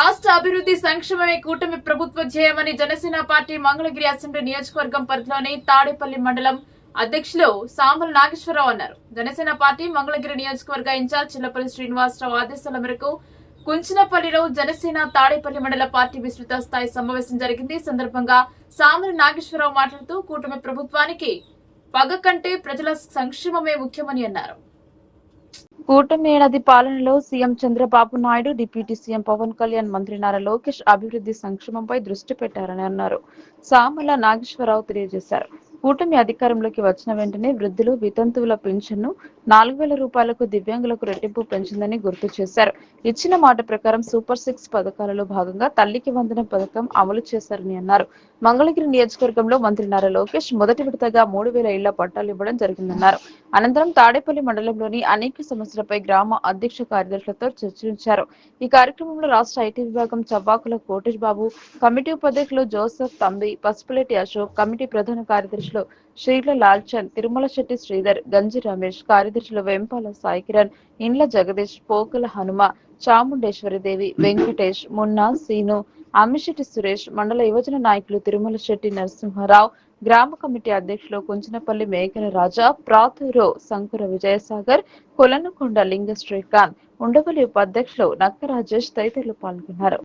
రాష్ట్ర అభివృద్ధి సంక్షేమమే కూటమి ప్రభుత్వ ధ్యేయమని జనసేన పార్టీ మంగళగిరి అసెంబ్లీ నియోజకవర్గం పరిధిలోని తాడేపల్లి మండలం అధ్యక్షులు సాంబల నాగేశ్వరరావు అన్నారు. జనసేన పార్టీ మంగళగిరి నియోజకవర్గ ఇన్ఛార్జ్ చిల్లపల్లి శ్రీనివాసరావు ఆదేశాల మేరకు కుంచినపల్లిలో జనసేన తాడేపల్లి మండల పార్టీ విస్తృత స్థాయి సమావేశం జరిగింది. సందర్భంగా సామల నాగేశ్వరరావు మాట్లాడుతూ కూటమి ప్రభుత్వానికి పగ కంటే ప్రజల సంక్షేమమే ముఖ్యమని అన్నారు. కూటమి ఏడాది పాలనలో CM Chandrababu Naidu deputy CM Pavan Kalyan మంత్రి నారా లోకేష్ అభివృద్ధి సంక్షేమంపై దృష్టి పెట్టారని అన్నారు. సామల నాగేశ్వరరావు తెలియజేశారు. కూటమి అధికారంలోకి వచ్చిన వెంటనే వృద్ధులు వితంతువుల పింఛన్ను నాలుగు వేల రూపాయలకు దివ్యాంగులకు రెట్టింపు పెంచిందని గుర్తు చేశారు. ఇచ్చిన మాట ప్రకారం సూపర్ సిక్స్ పథకాలలో భాగంగా తల్లికి వందనం పథకం అమలు చేశారని అన్నారు. మంగళగిరి నియోజకవర్గంలో మంత్రి నారా లోకేష్ మొదటి విడతగా మూడు వేల ఇళ్ళ పట్టాలు ఇవ్వడం జరిగిందన్నారు. అనంతరం తాడేపల్లి మండలంలోని అనేక సమస్యలపై గ్రామ అధ్యక్ష కార్యదర్శులతో చర్చించారు. ఈ కార్యక్రమంలో రాష్ట్ర ఐటీ విభాగం చవ్వాకుల కోటేష్ బాబు కమిటీ ఉపాధ్యక్షులు జోసెఫ్ తంబి పసుపులేటి అశోక్ కమిటీ ప్రధాన కార్యదర్శి కార్యదర్శులు శ్రీల లాల్చంద్ తిరుమల శెట్టి శ్రీధర్ గంజి రమేష్ కార్యదర్శులు వెంపాల సాయి కిరణ్ ఇండ్ల జగదీష్ పోకల హనుమ చాముండేశ్వరి దేవి వెంకటేష్ మున్నా సీను అమ్మిశెట్టి సురేష్ మండల యువజన నాయకులు తిరుమల శెట్టి నరసింహారావు గ్రామ కమిటీ అధ్యక్షులు కుంచినపల్లి మేకల రాజా ప్రాతురో శంకుర విజయసాగర్ కొలనుకొండ లింగ శ్రీకాంత్ ఉండవల్లి ఉపాధ్యక్షులు నక్క రాజేష్ తదితరులు పాల్గొన్నారు.